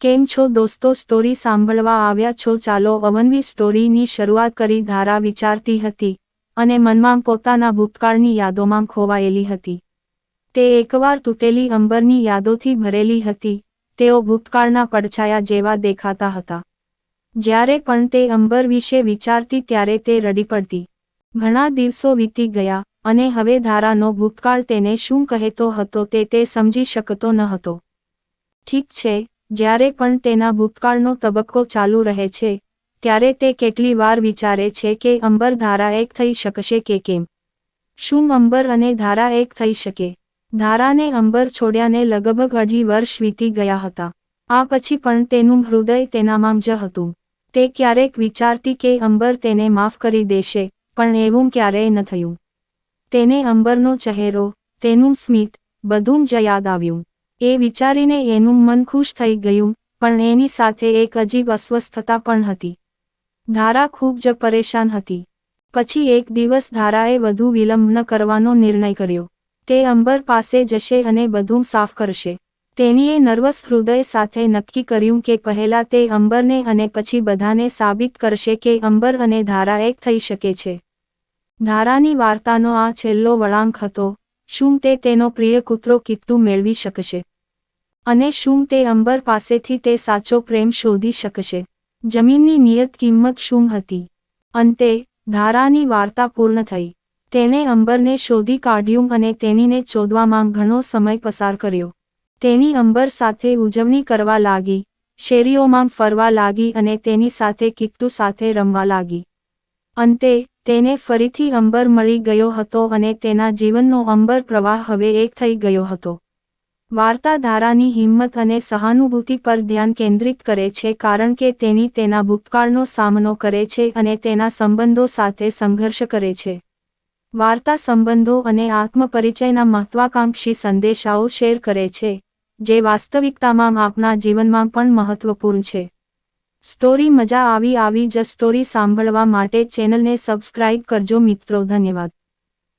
કેમ છો દોસ્તો? સ્ટોરી સાંભળવા આવ્યા છો? ચાલો અવનવી સ્ટોરીની શરૂઆત કરી ધારા વિચારતી હતી અને મનમાં પોતાના ભૂતકાળની યાદોમાં ખોવાયેલી હતી. તે એકવાર તૂટેલી અંબરની યાદોથી ભરેલી હતી. તેઓ ભૂતકાળના પડછાયા જેવા દેખાતા હતા. જ્યારે પણ તે અંબર વિશે વિચારતી ત્યારે તે રડી પડતી. ઘણા દિવસો વીતી ગયા અને હવે ધારાનો ભૂતકાળ તેને શું કહેતો હતો તે તે સમજી શકતો ન હતો. ઠીક છે જ્યારે પણ તેના ભૂતકાળનો તબક્કો ચાલુ રહે છે, ત્યારે તે કેટલી વાર વિચારે છે કે અંબર ધારા એક થઈ શકશે કે કેમ? શું અંબર અને ધારા એક થઈ શકે? ધારાને અંબર છોડ્યાને લગભગ અઢી વર્ષ વીતી ગયા હતા. આ પછી પણ તેનું હૃદય તેનામાં જ હતું. તે ક્યારેક વિચારતી કે અંબર તેને માફ કરી દેશે, પણ એવું ક્યારેય ન થયું. તેને અંબરનો ચહેરો, તેનું સ્મિત, બધું જ યાદ આવ્યું. એ વિચારીને એનું મન ખુશ થઈ ગયું, પણ એની સાથે એક અજીબ અસ્વસ્થતા પણ હતી. ધારા ખૂબ જ પરેશાન હતી. પછી એક દિવસ ધારાએ વધુ વિલંબ ન કરવાનો નિર્ણય કર્યો. તે અંબર પાસે જશે અને બધું સાફ કરશે. તેણીએ નર્વસ હૃદય સાથે નક્કી કર્યું કે પહેલા તે અંબરને અને પછી બધાને સાબિત કરશે કે અંબર અને ધારા એક થઈ શકે છે. ધારાની વાર્તાનો આ છેલ્લો વળાંક હતો. શું તે તેનો પ્રિય કૂતરો કિટ્ટુ મેળવી શકશે? અને શું તે અંબર પાસેથી તે સાચો પ્રેમ શોધી શકશે? જમીનની નિયત કિંમત શું હતી? અંતે, ધારાની વાર્તા પૂર્ણ થઈ. તેણે અંબરને શોધી કાઢ્યું અને તેનીને ચોદવામાં ઘણો સમય પસાર કર્યો. તેની અંબર સાથે ઉજવણી કરવા લાગી, શેરીઓમાં ફરવા લાગી અને તેની સાથે કિટ્ટુ સાથે રમવા લાગી. અંતે, તેને ફરીથી અંબર મળી ગયો હતો અને તેના જીવનનો અંબર પ્રવાહ હવે એક થઈ ગયો હતો. વાર્તાધારાની હિંમત અને સહાનુભૂતિ પર ધ્યાન કેન્દ્રિત કરે છે કારણ કે તેની તેના ભૂતકાળનો સામનો કરે છે અને તેના સંબંધો સાથે સંઘર્ષ કરે છે. વાર્તા સંબંધો અને આત્મપરિચયના મહત્વાકાંક્ષી સંદેશાઓ શેર કરે છે, જે વાસ્તવિકતામાં આપણા જીવનમાં પણ મહત્વપૂર્ણ છે. સ્ટોરી મજા આવી આવી જ સ્ટોરી સાંભળવા માટે ચેનલને સબસ્ક્રાઇબ કરજો મિત્રો ધન્યવાદ.